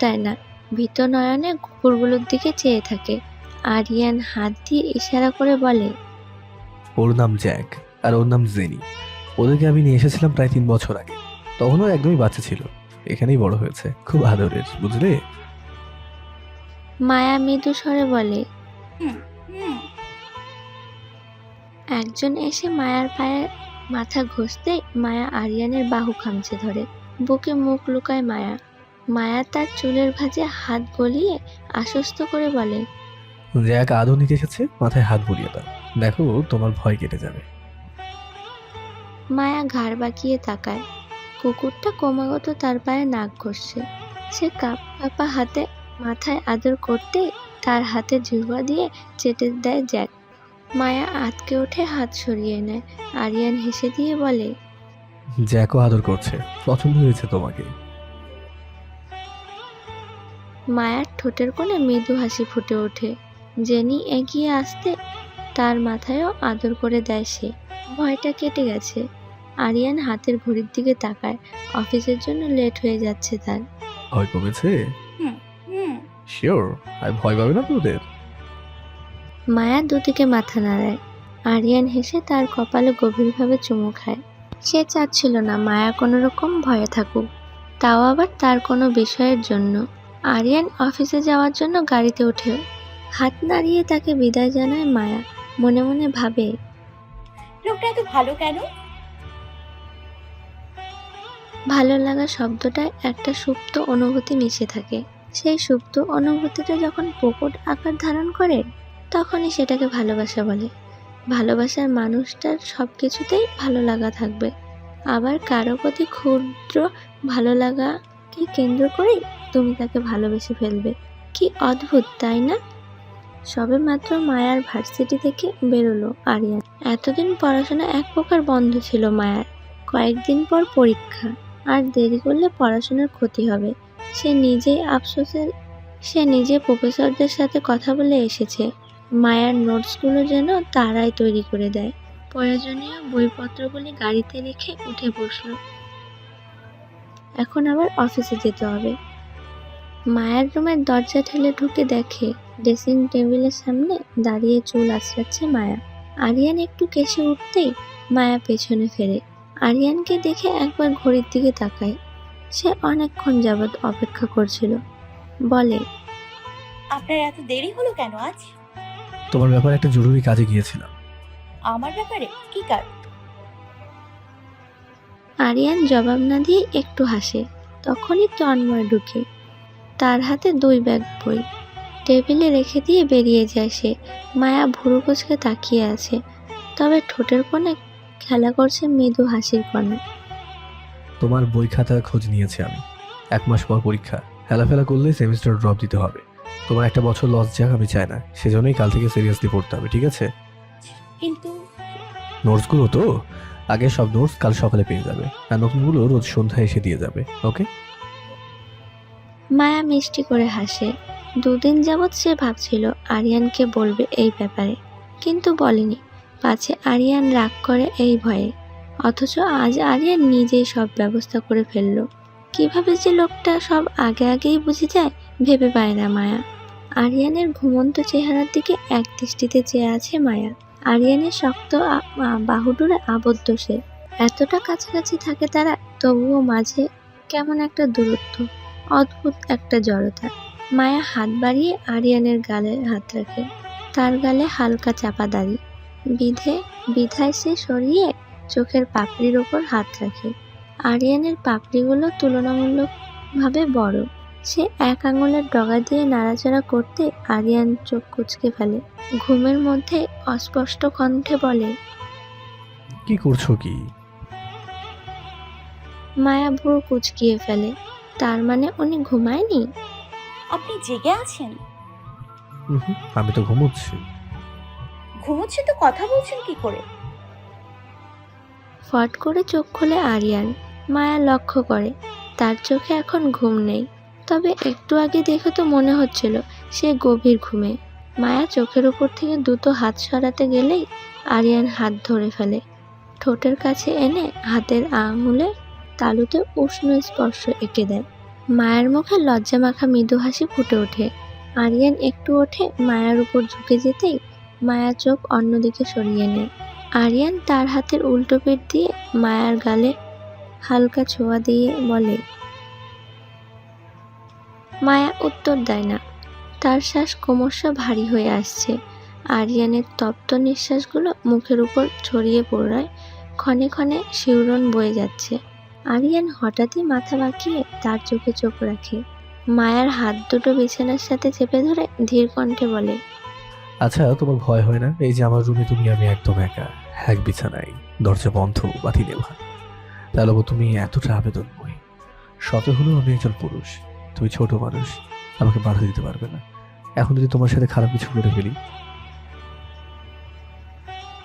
দেয় না? ভীত নয়নে কুকুরগুলোর দিকে চেয়ে থাকে। আরিয়ান হাত দিয়ে ইশারা করে বলে ওর নাম জ্যাক আর ওর নাম জেনি। ওদেরকে আমি নিয়ে এসেছিলাম প্রায় তিন বছর আগে। তখনও একদমই বাচ্চা ছিল। এখানেই বড় হয়েছে। খুব আদরের বুঝলে? মায়া মৃদু স্বরে বলে একজন এসে মায়ার পায়ে মাথা ঘষতে মায়া আরিয়ানের বাহু খামচে ধরে। বুকে মুখ লুকায় মায়া। মায়া তার চুলের ভাঁজে হাত গলিয়ে আশ্বস্ত করে বলে জ্যাক আদর নিতে এসেছে? মাথায় হাত বুলিয়ে দাও। দেখো তোমার ভয় কেটে যাবে। মায়া ঘাড় বাঁকিয়ে তাকায়। কুকুরটা ক্রমাগত তার পায়ে নাক ঘষছে। সে কাপ কাপা হাতে মাথায় আদর করতে তার হাতে জিহ্বা দিয়ে চেটে দেয় জ্যাক। মায়া আতকে ওঠে হাত সরিয়ে নেয়। আরিয়ান হেসে দিয়ে বলে জ্যাকও আদর করছে। পছন্দ হয়েছে তোমাকে। মায়ার ঠোঁটের কোণে মৃদু হাসি ফুটে ওঠে। জেনি এগিয়ে আসতে তার মাথায়ও আদর করে দেয় সে। ভয়টা কেটে গেছে। আরিয়ান হাতের ঘড়ির দিকে তাকায়। অফিসের জন্য লেট হয়ে যাচ্ছে তার। ভয় কমেছে? হুম হুম। শিওর আর ভয় পাবে না তো ওদের? মায়া দুদিকে মাথা নাড়ায়। আরিয়ান হেসে তার কপালে গভীরভাবে চুমু খায়। সে চাচ্ছিল না মায়া কোনো রকম ভয়ে থাকুক। তাও আবার তার কোনো বিষয়ের জন্য। আরিয়ান অফিসে যাওয়ার জন্য গাড়িতে ওঠে। হাত নাড়িয়ে তাকে বিদায় জানায় মায়া। মনে মনে ভাবে লোকটা এত ভালো কেন? ভালো লাগা শব্দটায় একটা সুপ্ত অনুভূতি মিশে থাকে। সেই সুপ্ত অনুভূতিটা যখন প্রকট আকার ধারণ করে তখনই সেটাকে ভালোবাসা বলে। ভালোবাসার মানুষটার সব কিছুতেই ভালো লাগা থাকবে। আবার কারও প্রতি ক্ষুদ্র ভালো লাগাকে কেন্দ্র করেই তুমি তাকে ভালোবেসে ফেলবে। কি অদ্ভুত, তাই না? সবে মাত্র মায়ার ভার্সিটি থেকে বেরোলো আরিয়ান। এতদিন পড়াশোনা এক প্রকার বন্ধ ছিল মায়ার। কয়েকদিন পর পরীক্ষা। আর দেরি করলে পড়াশোনার ক্ষতি হবে। সে নিজেই আফসোসের, সে নিজে প্রফেসরদের সাথে কথা বলে এসেছে। মায়ার নোটসগুলো যেন তারাই তৈরি করে দেয়। প্রয়োজনীয় বইপত্রগুলি গাড়িতে রেখে উঠে বসল। এখন আবার অফিসে যেতে হবে। মায়ের রুমের দরজা ঠেলে ঢুকে দেখে ড্রেসিং টেবিলের সামনে দাঁড়িয়ে চুল আঁচড়াচ্ছে মায়া। আরিয়ান একটু কেসে উঠতেই মায়া পেছনে ফেরে। আরিয়ানকে দেখে একবার ঘড়ির দিকে তাকায়। সে অনেকক্ষণ যাবৎ অপেক্ষা করছিল। বলে আপনার এত দেরি হলো কেন আজ? তোমার ব্যাপারে একটা জরুরি কাজে গিয়েছিলাম। আমার ব্যাপারে? কি কাজ? আরিয়ান জবাব না দিয়ে একটু হাসে। তখনই তন্ময় ঢুকে। তার হাতে দুই ব্যাগ বই। টেবিলে রেখে দিয়ে বেরিয়ে যায় সে। মায়া ভুরু কুচকে তাকিয়ে আছে। তবে ঠোঁটের কোণে খেলা করছে মৃদু হাসির কণা। তোমার বই খাতা খোঁজ নিয়েছি আমি। এক মাস পর পরীক্ষা। হেলাফেলা করলে সেমিস্টার ড্রপ দিতে হবে। তোমার একটা বছর লস যাক আমি চাই না। সেজন্যই কাল থেকে সিরিয়াসলি পড়তে হবে ঠিক আছে? কিন্তু নোটসগুলো তো? আগে সব নোটস কাল সকালে পেয়ে যাবে। আর নতুনগুলো রোজ সন্ধ্যায় এসে দিয়ে যাবে ওকে মায়া মিষ্টি করে হাসে। দুদিন যাবৎ সে ভাবছিল আরিয়ানকে বলবে এই ব্যাপারে, কিন্তু বলেনি। পাছে আরিয়ান রাগ করে এই ভয়ে। অথচ আজ আরিয়ান নিজেই সব ব্যবস্থা করে ফেলল। কীভাবে যে লোকটা সব আগে আগেই বুঝে যায়, ভেবে পায় না মায়া। আরিয়ানের ঘুমন্ত চেহারার দিকে এক দৃষ্টিতে চেয়ে আছে মায়া। আরিয়ানের শক্ত বাহুডোরে আবদ্ধ সে। এতটা কাছাকাছি থাকে তারা, তবুও মাঝে কেমন একটা দূরত্ব, অদ্ভুত একটা জড়তা। মায়া হাত বাড়িয়ে আরিয়ানের গালে হাত রাখে। তার গালে হালকা চাপা দাড়ি। বিধে, বিধায় সে সরিয়ে চোখের পাপড়ির ওপর হাত রাখে। আরিয়ানের পাপড়িগুলো তুলনামূলকভাবে বড়। সে এক আঙুলের ডগা দিয়ে নাড়াচাড়া করতে আরিয়ান চোখ কুচকে ফেলে। ঘুমের মধ্যে অস্পষ্ট কণ্ঠে বলে কি করছ কি? মায়া ভুরু কুচকিয়ে ফেলে। তার মানে উনি ঘুমায়নি? আপনি জেগে আছেন? আমি তো ঘুমোচ্ছি। ঘুমোচ্ছে তো কথা বলছেন কি করে? ফট করে চোখ খুলে আরিয়ান। মায়া লক্ষ্য করে তার চোখে এখন ঘুম নেই। তবে একটু আগে দেখে তো মনে হচ্ছিল, সে গভীর ঘুমে। মায়া চোখের উপর থেকে দুটো হাত সরাতে গেলেই আরিয়ান হাত ধরে ফেলে। ঠোঁটের কাছে এনে হাতের আঙুলে তালুতে উষ্ণ স্পর্শ এঁকে দেয়। মায়ের মুখে লজ্জা মাখা মৃদু হাসি ফুটে ওঠে। আরিয়ান একটু ওঠে মায়ার উপর ঝুঁকে যেতেই মায়া চোখ অন্যদিকে সরিয়ে নেয়। আরিয়ান তার হাতের উল্টো পিঠ দিয়ে মায়ার গালে হালকা ছোঁয়া দিয়ে বলে মায়া উত্তর দেয় না। তার শ্বাস ক্রমশ ভারী হয়ে আসছে। আরিয়ানের তপ্ত নিঃশ্বাসগুলো মুখের উপর ছড়িয়ে পড়ায় ক্ষণে ক্ষণে শিউরণ বয়ে যাচ্ছে। আরিয়ান হঠাৎই মাথা বাঁকিয়ে তার চোখে চোখ রাখে। মায়ার হাত দুটো বিছানার সাথে চেপে ধরে ধীর কণ্ঠে বলে আচ্ছা তোমার ভয় হয় না? এই যে আমার রুমে তুমি আমি একদম একা। এক বিছানায়, দরজা বন্ধ, বাতি নেওয়া তাহলে তুমি এতটা আবেদনময়। শত হলেও আমি একজন পুরুষ। তুমি ছোট মানুষ আমাকে বাধা দিতে পারবে না। এখন যদি তোমার সাথে খারাপ কিছু করে ফেলি।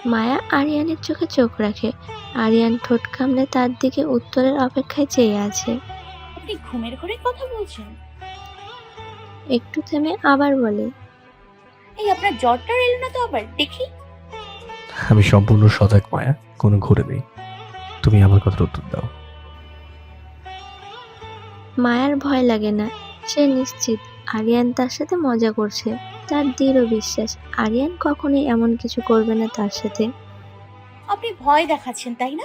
মায়া আরিয়ানের চোখে চোখ রাখে। আরিয়ান ঠোঁট কামড়ে তার দিকে উত্তরের অপেক্ষায় চেয়ে আছে। আপনি ঘুমের ঘরে কথা বলছেন? একটু থেমে আবার বলে এই আপনার জ্বরটা এলো না তো আবার দেখি। আমি সম্পূর্ণ সজাগ মায়া। কোনো ঘুরে নেই। তুমি আমার কথার উত্তর দাও। মায়ার ভয় লাগে না সে নিশ্চিত। আরিয়ান তার সাথে মজা করছে। তার দৃঢ় বিশ্বাস আরিয়ান কখনোই এমন কিছু করবে না তার সাথে। আপনি ভয় দেখাচ্ছেন তাই না?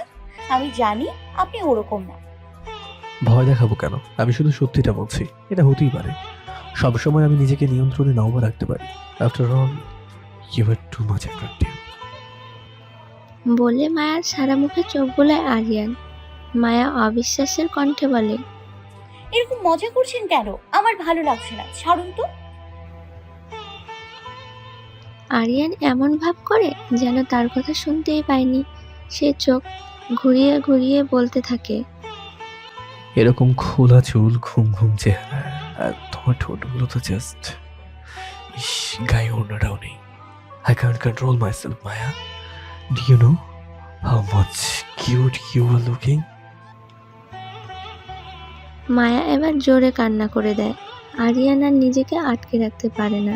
আমি জানি আপনি ওরকম না। ভয় দেখাবো কেন? আমি শুধু সত্যিটা বলছি এটা হতেই পারে। সবসময় আমি নিজেকে নিয়ন্ত্রণে নাও রাখতে পারি। After all you are too much attractive বলে মায়ার সারা মুখে চোখ বোলায় আরিয়ান। মায়া অবিশ্বাসের কণ্ঠে বলে এরকম মজা করছেন কেন? আমার ভালো লাগছে না। ছাড়ুন তো। আরিয়ান এমন ভাব করে যেন তার কথা শুনতেই পায়নি। সে চোখ ঘুরিয়ে ঘুরিয়ে বলতে থাকে এরকম খোলা চুল ঘুম ঘুম চেহারা আর তোমার ঠোঁটগুলো তো জাস্ট ইস গায়ে ওড়নাটাও নেই। I can't control myself Maya. Do you know how much cute you are looking Maya এবার জোরে কান্না করে দেয়। আরিয়ান আর নিজেকে আটকে রাখতে পারে না।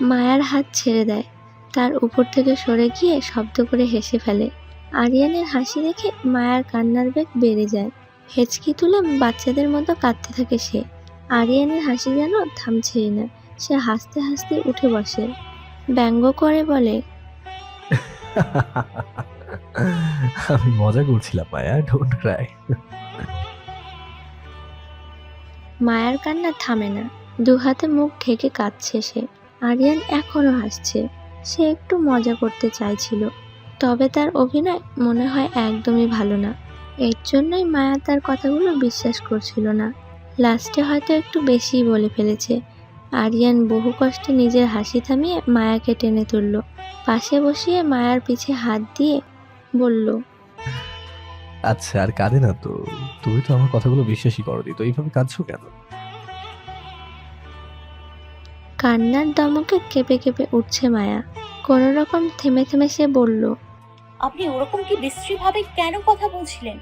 মায়ার হাত ছেড়ে দেয়। তার উপর থেকে সরে গিয়ে শব্দ করে হেসে ফেলে। আরিয়ানের হাসি দেখে মায়ার কান্নার বেগ বেড়ে যায়। হেঁচকি তুলে বাচ্চাদের মতো কাঁদতে থাকে সে। আরিয়ানের হাসি যেন থামছেই না। সে হাসতে হাসতে উঠে বসে। ব্যঙ্গ করে বলে, আমি মজা করছিলাম, মায়া। ডোন্ট ক্রাই মায়ার কান্না থামে না। দু হাতে মুখ ঢেকে কাঁদছে সে। আরিয়ান এখনও হাসছে। সে একটু মজা করতে চাইছিল। তবে তার অভিনয় মনে হয় একদমই ভালো না। এর জন্যই মায়া তার কথাগুলো বিশ্বাস করছিল না। লাস্টে হয়তো একটু বেশিই বলে ফেলেছে। আরিয়ান বহু কষ্টে নিজের হাসি থামিয়ে মায়াকে টেনে তুলল। পাশে বসিয়ে মায়ার পিছে হাত দিয়ে বলল আচ্ছা আর কাঁদে না তো। তুমি তো আমার কথাগুলো বিশ্বাসই করো তো এইভাবে কাঁদছো কেন? কান্নার দমকে কেঁপে কেঁপে উঠছে মায়া। কোনো রকম থেমে থেমে সে বলল আপনি ওরকম কি বিশ্রীভাবে কেন কথা বলছিলেন?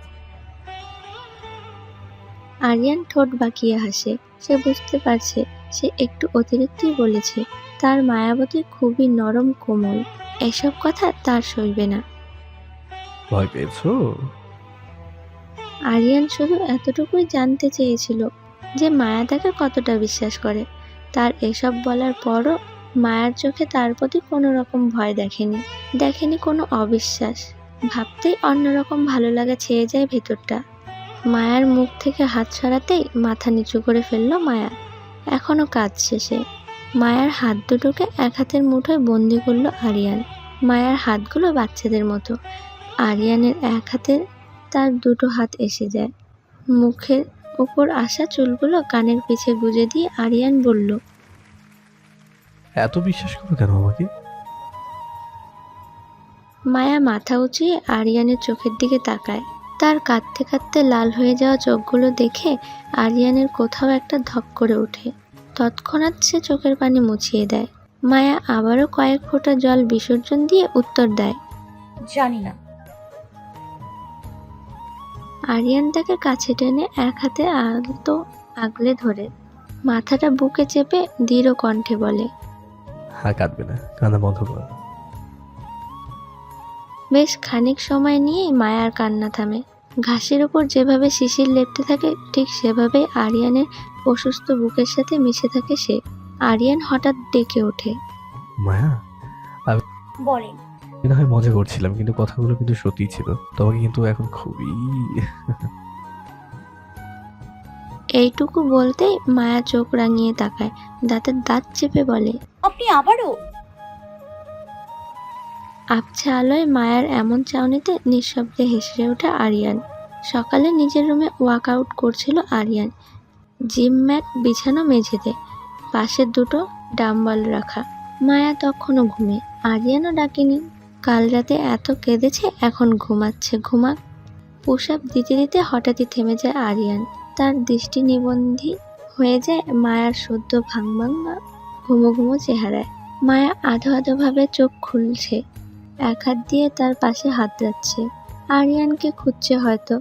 আরিয়ান ঠোঁট বাঁকিয়ে হাসে। সে বুঝতে পারছে সে একটু অতিরিক্তই বলেছে। তার মায়াবতী খুবই নরম কোমল। এসব কথা তার সইবে না। ভয় পেয়েছ? আরিয়ান শুধু এতটুকুই জানতে চেয়েছিল যে মায়া তাকে কতটা বিশ্বাস করে। তার এসব বলার পরও মায়ার চোখে তার প্রতি কোনো রকম ভয় দেখেনি দেখেনি কোনো অবিশ্বাস। ভাবতেই অন্যরকম ভালো লাগা ছেয়ে যায় ভেতরটা। মায়ার মুখ থেকে হাত সরাতেই মাথা নিচু করে ফেলল মায়া। এখনও কাজ শেষে। মায়ার হাত দুটোকে এক হাতের মুঠোয় বন্দি করল আরিয়ান। মায়ার হাতগুলো বাচ্চাদের মতো। আরিয়ানের এক হাতে তার দুটো হাত এসে যায়। মুখের ওপর আসা চুলগুলো কানের পিছে গুজে দিয়ে আরিয়ান বলল এত বিশ্বাস করো কেন আমাকে? মায়া মাথা উঁচিয়ে আরিয়ানের চোখের দিকে তাকায়। তার কাঁদতে কাঁদতে লাল হয়ে যাওয়া চোখগুলো দেখে আরিয়ানের কোথাও একটা ধপ করে ওঠে। তৎক্ষণাৎ সে চোখের পানি মুছিয়ে দেয়। মায়া আবারও কয়েক ফোঁটা জল বিসর্জন দিয়ে উত্তর দেয় জানি না। আরিয়ান তাকে কাছে টেনে এক হাতে আলতো আগলে ধরে মাথাটা বুকে চেপে দৃঢ় কণ্ঠে বলে কাঁদবে না কান্না বন্ধ করো। বেশ খানিক সময় নিয়েই মায়ার কান্না থামে। ঘাসের ওপর যেভাবে শিশির লেপটে থাকে ঠিক সেভাবেই আরিয়ানের অসুস্থ বুকের সাথে মিশে থাকে সে। আরিয়ান হঠাৎ ডেকে ওঠে। মায়া বলেন। আমি না হয় মজা করছিলাম কিন্তু কথাগুলো কিন্তু সত্যিই ছিল। তোমাকে কিন্তু এখন খুবই এইটুকু বলতেই মায়া চোখ রাঙিয়ে তাকায় দাঁতের দাঁত চেপে বলে আপনি আবারও? আবছা আলোয় মায়ার এমন চাউনিতে নিঃশব্দে হেসে ওঠে আরিয়ান। সকালে নিজের রুমে ওয়ার্কআউট করছিল আরিয়ান। জিম ম্যাট বিছানো মেঝেতে পাশের দুটো ডাম্বল রাখা। মায়া তখনও ঘুমে আরিয়ানও ডাকেনি। কাল রাতে এত কেঁদেছে, এখন ঘুমাচ্ছে। ঘুমাক পোশাক দিতে দিতে হঠাৎই থেমে যায় আরিয়ান। তার দৃষ্টি নিবন্ধী হয়ে যায় মায়ার সদ্য ভাঙভাঙা ঘুমো ঘুমো চেহারায়। মায়া আধো আধোভাবে চোখ খুলছে, এক হাত দিয়ে তার পাশে হাত রাখছে। আরিয়ানকে খুঁজছে হয়তো,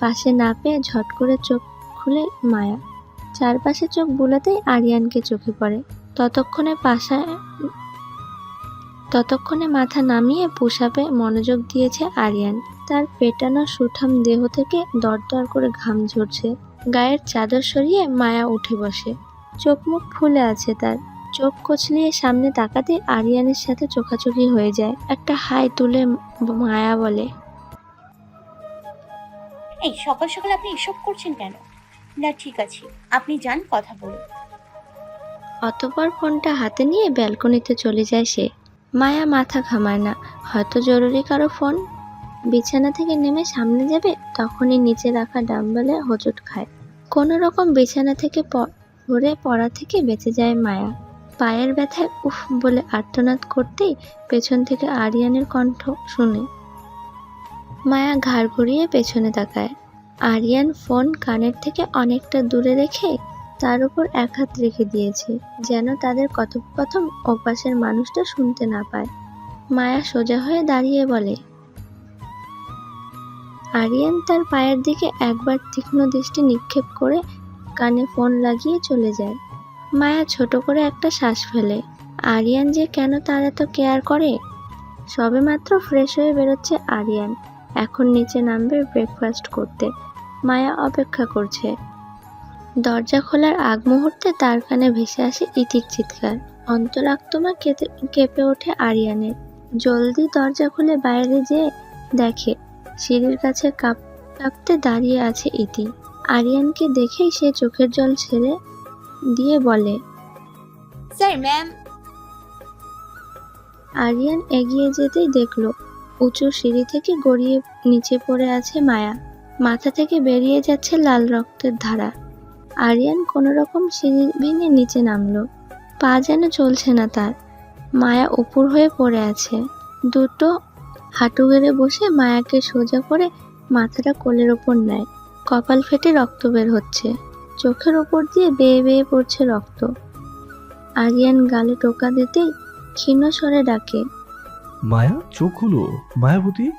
পাশে না পেয়ে ঝট করে চোখ খুলে মায়া। চারপাশে চোখ বুলাতেই আরিয়ানকে চোখে পড়ে। ততক্ষণে পাশা ততক্ষণে মাথা নামিয়ে পুষাপে মনোযোগ দিয়েছে আরিয়ান। তার পেটানো সুঠাম দেহ থেকে দরদর করে ঘাম ঝরছে। গায়ের চাদর সরিয়ে মায়া উঠে বসে। চোখ মুখ ফুলে আছে তার। চোখ কচলিয়ে সামনে তাকাতে আরিয়ানের সাথে চোখাচোখি হয়ে যায়। একটা হাই তুলে মায়া বলে এই সকাল সকাল আপনি এসব করছেন কেন? না ঠিক আছে। আপনি যান কথা বলুন। অতপর ফোনটা হাতে নিয়ে ব্যালকনিতে চলে যায় সে। মায়া মাথা ঘামায় না। হয়তো জরুরি কারও ফোন? বিছানা থেকে নেমে সামনে যাবে? তখনই নিচে রাখা ডাম্বেলে হোঁচট খায়। কোনো রকম বিছানা থেকে পড়ে পড়া থেকে বেঁচে যায় মায়া। পায়ের ব্যথায় উফ বলে আর্তনাদ করতেই পেছন থেকে আরিয়ানের কণ্ঠ শুনে। মায়া ঘাড় ঘুরিয়ে পেছনে তাকায়। আরিয়ান ফোন কানের থেকে অনেকটা দূরে রেখে তার উপর এক হাত রেখে দিয়েছে, যেন তাদের কথোপকথন ওপাশের মানুষটা শুনতে না পায়। মায়া সোজা হয়ে দাঁড়িয়ে বলে, আরিয়ান তার পায়ের দিকে একবার তীক্ষ্ণ দৃষ্টি নিক্ষেপ করে কানে ফোন লাগিয়ে চলে যায়। মায়া ছোট করে একটা শ্বাস ফেলে, আরিয়ান যে কেন তার এত কেয়ার করে? সবেমাত্র ফ্রেশ হয়ে বেরোচ্ছে আরিয়ান, এখন নিচে নামবে ব্রেকফাস্ট করতে। মায়া অপেক্ষা করছে দরজা খোলার আগ মুহূর্তে তার কানে ভেসে আসে ইতির চিৎকার। অন্তরাত্মা কেঁদে কেঁপে ওঠে আরিয়ানের। জলদি দরজা খুলে বাইরে যেয়ে দেখে সিঁড়ির কাছে কাপ কাঁপতে দাঁড়িয়ে আছে ইতি। আরিয়ানকে দেখেই সে চোখের জল ছেড়ে দিয়ে বলে স্যার ম্যাম। আরিয়ান এগিয়ে যেতেই দেখল উঁচু সিঁড়ি থেকে গড়িয়ে নিচে পড়ে আছে মায়া। মাথা থেকে বেরিয়ে যাচ্ছে লাল রক্তের ধারা। আরিয়ান কোনো রকম সিঁড়ি ভেঙে নিচে নামলো। পা যেন চলছে না তার। মায়া উপর হয়ে পড়ে আছে। দুটো হাঁটু গেড়ে বসে মায়াকে সোজা করে মাথাটা কোলের ওপর নেয়। কপাল ফেটে রক্ত বের হচ্ছে। চোখের ওপর দিয়ে বেয়ে বেয়ে পড়ছে রক্ত। আরিয়ান গালে টোকা দিতেই ক্ষীণ স্বরে ডাকে মায়া চোখ খুলো। মায়াবতী?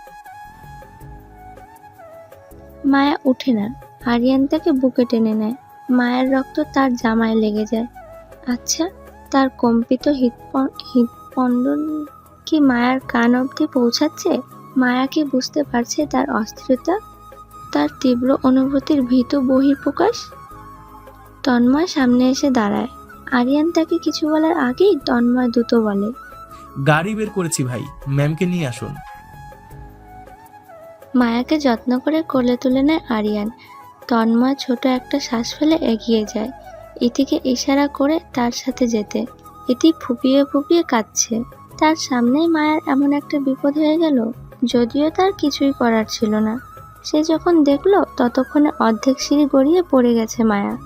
মায়া উঠে না। আরিয়ান তাকে বুকে টেনে নেয়। মায়ের রক্ত তার জামায় লেগে যায়। আচ্ছা তার কম্পিত হৃৎস্পন্দন কি মায়ার কান অবধি পৌঁছাচ্ছে? মায়া কি বুঝতে পারছে তার অস্থিরতা? তার তীব্র অনুভূতির ভীত বহিঃপ্রকাশ? তন্ময় সামনে এসে দাঁড়ায়। আরিয়ান তাকে কিছু বলার আগেই তন্ময় দ্রুত বলে গাড়ি বের করেছি ভাই ম্যামকে নিয়ে আসুন। মায়াকে যত্ন করে কোলে তুলে নেয় আরিয়ান। তন্ময় ছোট একটা শ্বাস ফেলে এগিয়ে যায়। ইতিকে ইশারা করে তার সাথে যেতে। ইতি ফুপিয়ে ফুপিয়ে কাঁদছে। তার সামনেই মায়ার এমন একটা বিপদ হয়ে গেল, যদিও তার কিছুই করার ছিল না। সে যখন দেখল, ততক্ষণে অর্ধেক সিঁড়ি গড়িয়ে পড়ে গেছে মায়া।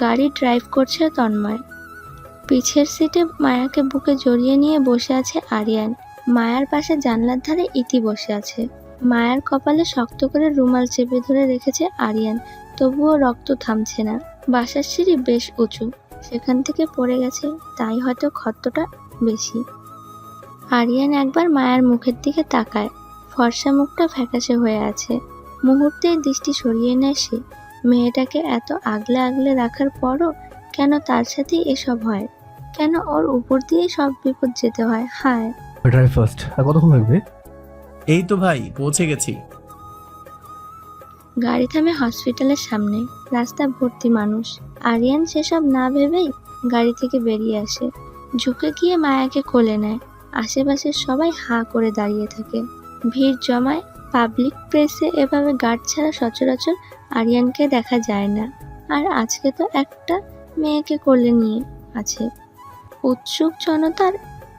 গাড়ি ড্রাইভ করছে তন্ময়। পিছের সিটে মায়াকে বুকে জড়িয়ে নিয়ে বসে আছে আরিয়ান। মায়ার পাশে জানলার ধারে ইতি বসে আছে। মায়ের কপালে শক্ত করে রুমাল চেপে ধরে রেখেছে আরিয়ান। তবুও রক্ত থামছে না। বাসার সিঁড়ি বেশ উঁচু। সেখান থেকে পড়ে গেছে, তাই হয়তো ক্ষতটা বেশি। আরিয়ান একবার মায়ের মুখের দিকে তাকায়। ফর্সা মুখটা ফ্যাকাশে হয়ে আছে। মুহূর্তেই দৃষ্টি সরিয়ে নেয় সে। মেয়েটাকে এত আগলে আগলে রাখার পরও কেন তার সাথেই এসব হয়? কেন ওর উপর দিয়ে সব বিপদ যেতে হয়? হায়। ড্রাইভ ফার্স্ট আর কতক্ষণ লাগবে এই তো ভাই, পৌঁছে গেছি। গাড়ি থামে হসপিটালের সামনে রাস্তা ভর্তি মানুষ। আরিয়ান সেসব না ভেবেই গাড়ি থেকে বেরিয়ে আসে। ঝুঁকে গিয়ে মায়াকে কোলে নেয়। আশেপাশের সবাই হা করে দাঁড়িয়ে থাকে। ভিড় জমায় পাবলিক প্লেসে এভাবে গার্ড ছাড়া সচরাচর আরিয়ানকে দেখা যায় না। আর আজকে তো একটা মেয়েকে কোলে নিয়ে আছে। উৎসুক জনতার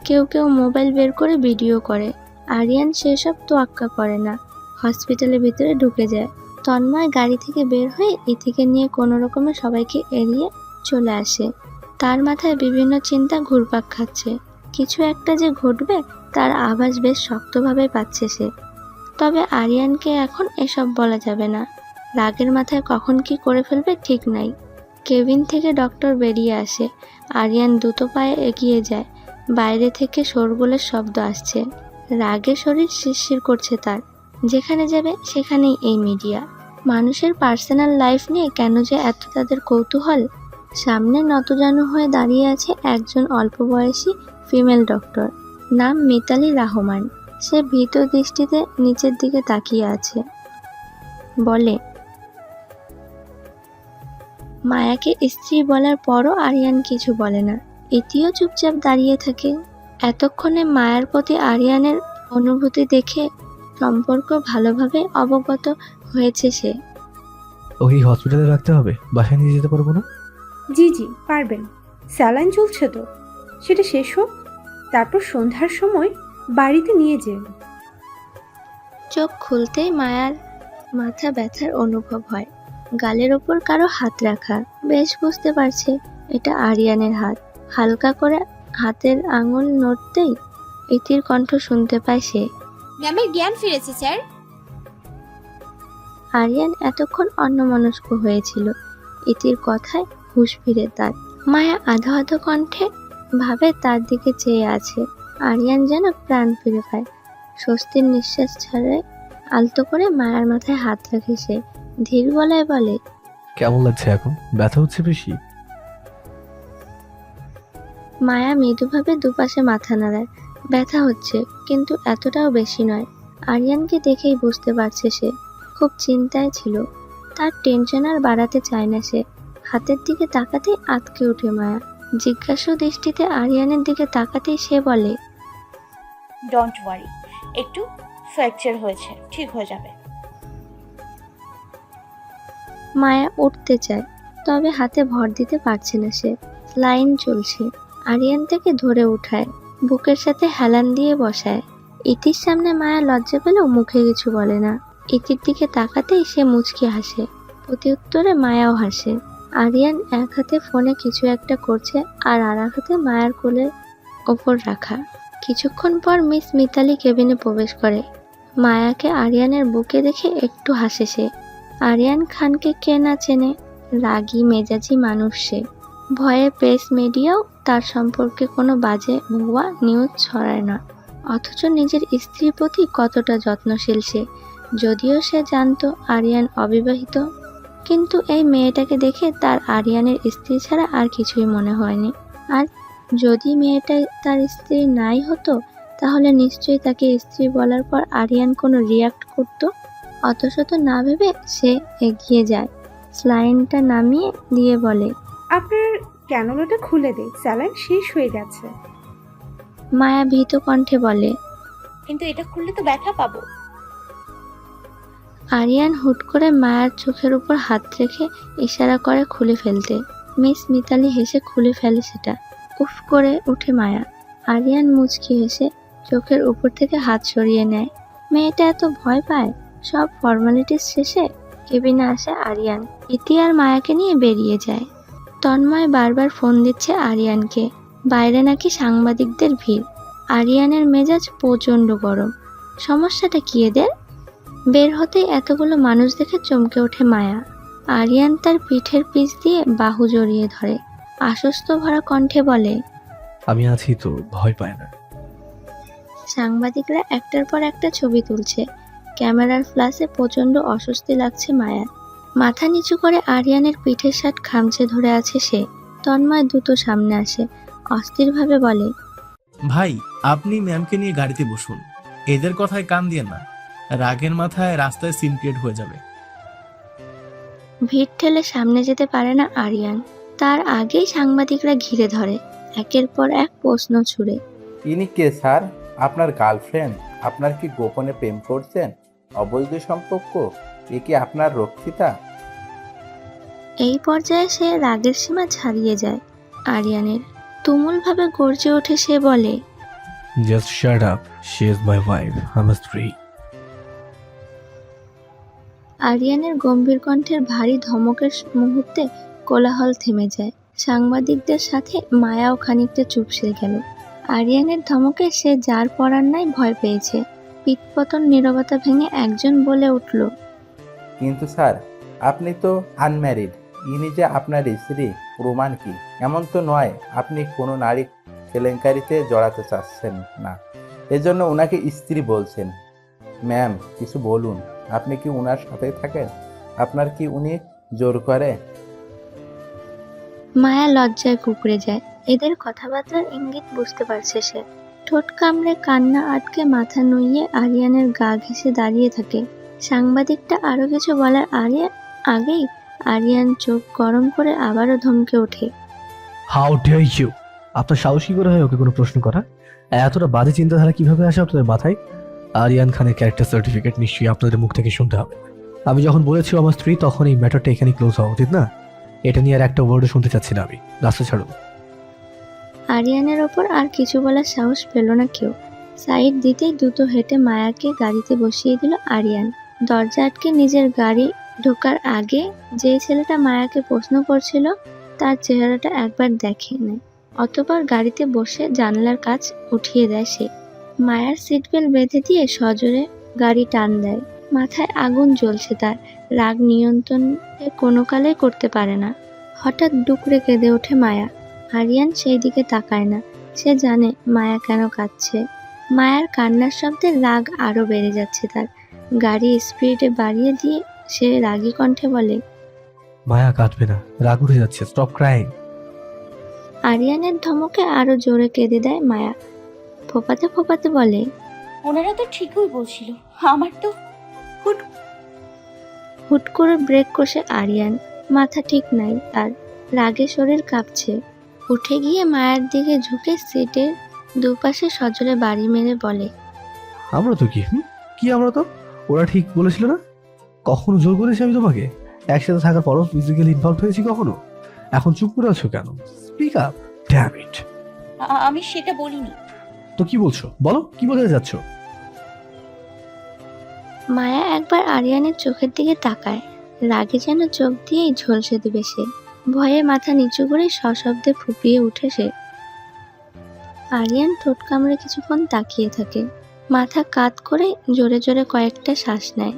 কেউ কেউ মোবাইল বের করে ভিডিও করে। আরিয়ান সেসব তোয়াক্কা করে না। হসপিটালের ভিতরে ঢুকে যায়। তন্ময় গাড়ি থেকে বের হয়ে ইতিকে নিয়ে কোনো রকমে সবাইকে এড়িয়ে চলে আসে। তার মাথায় বিভিন্ন চিন্তা ঘুরপাক খাচ্ছে। কিছু একটা যে ঘটবে, তার আভাস বেশ শক্তভাবে পাচ্ছে সে। তবে আরিয়ানকে এখন এসব বলা যাবে না। রাগের মাথায় কখন কি করে ফেলবে ঠিক নাই। কেবিন থেকে ডক্টর বেরিয়ে আসে। আরিয়ান দ্রুত পায়ে এগিয়ে যায়। বাইরে থেকে শোরগোলের শব্দ আসছে। রাগে শরীর শিরশির করছে তার। যেখানে যাবে সেখানেই এই মিডিয়া মানুষের পার্সোনাল লাইফ নিয়ে কেন যে এত তাদের কৌতূহল? সামনে নতজানু হয়ে দাঁড়িয়ে আছে একজন অল্প বয়সী ফিমেল ডক্টর নাম মিতালি রাহমান। সে ভীত দৃষ্টিতে নিচের দিকে তাকিয়ে আছে। বলে, মায়াকে স্ত্রী বলার পরও আরিয়ান কিছু বলে না। ইতিও চুপচাপ দাঁড়িয়ে থাকে। এতক্ষণে মায়ার প্রতি আরিয়ানের অনুভূতি দেখে সম্পর্ক ভালোভাবে অবগত হয়েছে সে। ওকে হসপিটালে রাখতে হবে? বাসায় নিয়ে যেতে পারব না? জি জি পারবেন। স্যালাইন চলছে তো। সেটা শেষ হোক তারপর সন্ধ্যার সময় বাড়িতে নিয়ে যেন চোখ খুলতেই মায়ার মাথা ব্যথার অনুভব হয়। গালের ওপর কারও হাত রাখা বেশ বুঝতে পারছে এটা আরিয়ানের হাত। হালকা করে হাতের আঙুল নড়তেই ইতির কণ্ঠ শুনতে পায় সে। ম্যামের জ্ঞান ফিরেছে স্যার। আরিয়ান এতক্ষণ অন্যমনস্ক হয়েছিল। ইতির কথায় হুঁশ ফিরে তার। মায়া আধো আধো কণ্ঠে ভাবে তার দিকে চেয়ে আছে। আরিয়ান যেন প্রাণ ফিরে পায়। স্বস্তির নিঃশ্বাস ছাড়ে আলতো করে মায়ার মাথায় হাত রাখে সে। ধীর গলায় বলে কেমন লাগছে এখন? ব্যথা হচ্ছে বেশি? মায়া মৃদুভাবে দুপাশে মাথা নাড়ায়। ব্যথা হচ্ছে কিন্তু এতটাও বেশি নয়। আরিয়ানকে দেখেই বুঝতে পারছে সে। খুব চিন্তায় ছিল। তার টেনশন আর বাড়াতে চায় না সে। হাতের দিকে তাকাতেই আতকে ওঠে মায়া। জিজ্ঞাসু দৃষ্টিতে আরিয়ানের দিকে তাকাতেই সে বলে ডোন্ট ওয়ারি একটু ফ্র্যাকচার হয়েছে ঠিক হয়ে যাবে। মায়া উঠতে চায় তবে হাতে ভর দিতে পারছে না সে। লাইন চলছে। আরিয়ান থেকে ধরে উঠায়, বুকের সাথে হেলান দিয়ে বসায়। ইতির সামনে মায়া লজ্জা পেলেও মুখে কিছু বলে না। ইতির দিকে তাকাতেই সে মুচকি হাসে। প্রতি উত্তরে মায়াও হাসে। আরিয়ান এক হাতে ফোনে কিছু একটা করছে আর আর এক হাতে মায়ার কোলের ওপর রাখা। কিছুক্ষণ পর মিস মিতালি কেবিনে প্রবেশ করে। মায়াকে আরিয়ানের বুকে দেখে একটু হাসে সে। আরিয়ান খানকে কে না চেনে, রাগী মেজাজি মানুষ সে। ভয়ে প্রেস মিডিয়াও তার সম্পর্কে কোনো বাজে ভুয়া নিউজ ছড়ায় না। অথচ নিজের স্ত্রীর প্রতি কতটা যত্নশীল সে। যদিও সে জানতো আরিয়ান অবিবাহিত, কিন্তু এই মেয়েটাকে দেখে তার আরিয়ানের স্ত্রী ছাড়া আর কিছুই মনে হয়নি। আর যদি মেয়েটা তার স্ত্রী নাই হতো, তাহলে নিশ্চয়ই তাকে স্ত্রী বলার পর আরিয়ান কোনো রিয়াক্ট করতো। অথচ তো না ভেবে সে এগিয়ে যায়। স্লাইনটা নামিয়ে দিয়ে বলে, আপনার ক্যানোলাটা খুলে দে স্যালাইন শেষ হয়ে গেছে। মায়া ভীত কণ্ঠে বলে কিন্তু এটা খুললে তো ব্যথা পাবো। আরিয়ান হুট করে মায়ার চোখের উপর হাত রেখে ইশারা করে খুলে ফেলতে। মিস মিতালি হেসে খুলে ফেলে সেটা। উফ করে উঠে মায়া। আরিয়ান মুচকি হেসে চোখের উপর থেকে হাত সরিয়ে নেয়। মেয়েটা এত ভয় পায়? সব ফর্মালিটিস শেষে কেবিনে আসে আরিয়ান। ইতি আর মায়াকে নিয়ে বেরিয়ে যায়। তন্ময় বারবার ফোন দিচ্ছে আরিয়ানকে। বাইরে নাকি সাংবাদিকদের ভিড়। আরিয়ানের মেজাজ প্রচণ্ড গরম। সমস্যাটা কি এদের? বের হতেই এতগুলো মানুষ দেখে চমকে ওঠে মায়া। আরিয়ান তার পিঠের পিছ দিয়ে বাহু জড়িয়ে ধরে। আশ্বস্ত ভরা কণ্ঠে বলে আমি আছি তো ভয় পায় না। সাংবাদিকরা একটার পর একটা ছবি তুলছে। ক্যামেরার ফ্ল্যাশে প্রচণ্ড অস্বস্তি লাগছে মায়ার। মাথা নিচু করে আরিয়ানের পিঠের সাট খামচে ধরে আছে সে। তন্ময় দ্রুত সামনে আসে অস্থিরভাবে বলে ভাই আপনি ম্যামকে নিয়ে গাড়িতে বসুন। এদের কথায় কান দিয়ে না। রাগের মাথায় রাস্তায় সিন ক্রিয়েট হয়ে যাবে। ভিড় ঠেলে সামনে যেতে পারে না আরিয়ান। তার আগেই সাংবাদিকরা ঘিরে ধরে একের পর এক প্রশ্ন ছুড়ে। ইনি কে স্যার? আপনার গার্লফ্রেন্ড? আপনার কি গোপনে প্রেম করছেন? অবৈধ সম্পর্ক? এ কি আপনার রক্ষিতা? এই পর্যায়ে সে রাগের সীমা ছাড়িয়ে যায় আরিয়ানের। তুমুলভাবে গর্জে ওঠে সে বলে just shut up she is my wife আমার স্ত্রী আরিয়ানের গম্ভীর কণ্ঠের ভারী ধমকের মুহূর্তে কোলাহল থেমে যায়। সাংবাদিকদের সাথে মায়াও খানিকটা চুপসে গেল। আরিয়ানের ধমকে সে যার পড়ার নাই ভয় পেয়েছে। পিটপতন নীরবতা ভেঙে একজন বলে উঠল কিন্তু স্যার, আপনি তো আনম্যারিড ইনি যে আপনার স্ত্রী, প্রমাণ কি? এমন তো নয়, আপনি কোনো নারী কেলেঙ্কারিতে জড়াতে চাচ্ছেন না। এজন্য ওনাকে স্ত্রী বলছেন। ম্যাম, কিছু বলুন, আপনি কি ওনার সাথে থাকেন? আপনার কি উনি জোর করে? মায়া লজ্জায় কুকড়ে যায়। এদের কথাবার্তার ইঙ্গিত বুঝতে পারছে সে। ঠোঁট কামড়ে কান্না আটকে মাথা নুইয়ে আরিয়ানের গা ঘেঁষে দাঁড়িয়ে থাকে। সাংবাদিকটা আরও কিছু বলার আগে আগেই আরিয়ান চোখ গরম করে আবারও ধমকে ওঠে। হাউ ডেয়ার ইউ আপনার সাহসী করে হয় ওকে কোনো প্রশ্ন করা এতটা বাজে চিন্তাধারা কীভাবে আসে আপনাদের মাথায়? আরিয়ান খানের ক্যারেক্টার সার্টিফিকেট নিশ্চয়ই আপনাদের মুখ থেকে শুনতে হবে। আমি যখন বলেছি আমার স্ত্রী তখন এই ম্যাটারটা এখানে ক্লোজ হওয়া উচিত না? এটা নিয়ে আর একটা ওয়ার্ডও শুনতে চাচ্ছি না আমি। রাস্তা ছাড়ুন। আরিয়ানের ওপর আর কিছু বলার সাহস পেল না কেউ। সাইড দিতেই দ্রুত হেঁটে মায়াকে গাড়িতে বসিয়ে দিল আরিয়ান। দরজা আটকে নিজের গাড়ি ঢোকার আগে যে ছেলেটা মায়াকে প্রশ্ন করছিল, তার চেহারাটা একবার দেখে নেয় অতবার গাড়িতে বসে জানলার কাজ উঠিয়ে দেয় সে। মায়ার সিট বেল্ট বেঁধে দিয়ে সজোরে গাড়ি টান দেয়। মাথায় আগুন জ্বলছে তার। রাগ নিয়ন্ত্রণে কোনো কালেই করতে পারে না। হঠাৎ ডুকরে কেঁদে ওঠে মায়া। আরিয়ান সেই দিকে তাকায় না। সে জানে মায়া কেন কাঁদছে। মায়ার কান্নার শব্দে রাগ আরও বেড়ে যাচ্ছে তার। গাড়ি স্পিডে বাড়িয়ে দিয়ে সে রাগী কণ্ঠে বলে মায়া কাটবে না রাগ উঠে যাচ্ছে স্টপ ক্রাইং আরিয়ানের ধমকে আরও জোরে কেঁদে দেয় মায়া। ফোপাতে ফোপাতে বলে ওনারা তো ঠিকই বলছিল আমার তো হুট করে ব্রেক কষে আরিয়ান মাথা ঠিক নাই আর রাগে শরীর কাঁপছে। উঠে গিয়ে মায়ের দিকে ঝুঁকে সিটের দুপাশে সজোরে বাড়ি মেরে বলে আমরা তো কি হুম? কি আমরা তো? ওরা ঠিক বলেছিল না? কখনো জোর করেছি আমি তোমাকে? একসাথে থাকার পরও ফিজিক্যালি ইনভলভ হয়েছি কখনো? এখন চুপ করে আছো কেন? স্পিক আপ ড্যাম ইট আমি সেটা বলিনি। তো কি বলছো? বলো কি বলতে যাচ্ছ মায়া একবার আরিয়ানের চোখের দিকে তাকায়। রাগে যেন চোখ দিয়েই ঝলসে দেবে সে। ভয়ে মাথা নিচু করে সশব্দে ফুপিয়ে উঠে সে। আরিয়ান ঠোঁট কামড়ে কিছুক্ষণ তাকিয়ে থাকে। মাথা কাত করে জোরে জোরে কয়েকটা শ্বাস নেয়।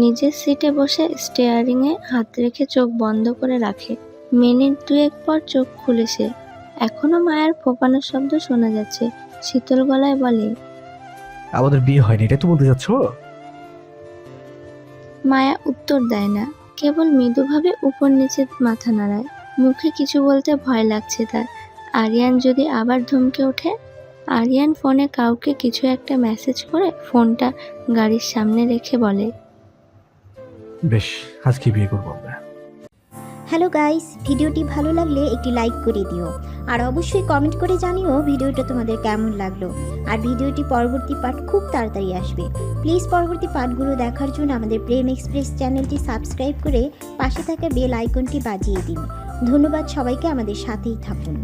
নিজের সিটে বসে স্টেয়ারিংয়ে হাত রেখে চোখ বন্ধ করে রাখে। মিনিট দুয়েক পর চোখ খুলে সে। এখনও মায়ের ফোপানোর শব্দ শোনা যাচ্ছে। শীতল গলায় বলে আমাদের বিয়ে হয়নি এটাই তো বলতে যাচ্ছ মায়া উত্তর দেয় না। কেবল মৃদুভাবে উপর নিচে মাথা নাড়ায়। মুখে কিছু বলতে ভয় লাগছে তার। আরিয়ান যদি আবার ধমকে ওঠে আরিয়ান ফোনে কাউকে কিছু একটা মেসেজ করে ফোনটা গাড়ির সামনে রেখে বলে বেশ আজকে বিয়ে করব আমরা। হ্যালো গাইস ভিডিওটি ভালো লাগলে একটি লাইক করে দিও। আর অবশ্যই কমেন্ট করে জানিও ভিডিওটা তোমাদের কেমন লাগল। আর ভিডিওটি পরবর্তী পার্ট খুব তাড়াতাড়ি আসবে। প্লিজ পরবর্তী পার্টগুলো দেখার জন্য আমাদের প্রেম এক্সপ্রেস চ্যানেলটি সাবস্ক্রাইব করে পাশে থাকা বেল আইকনটি বাজিয়ে দিন। ধন্যবাদ সবাইকে আমাদের সাথেই থাকুন।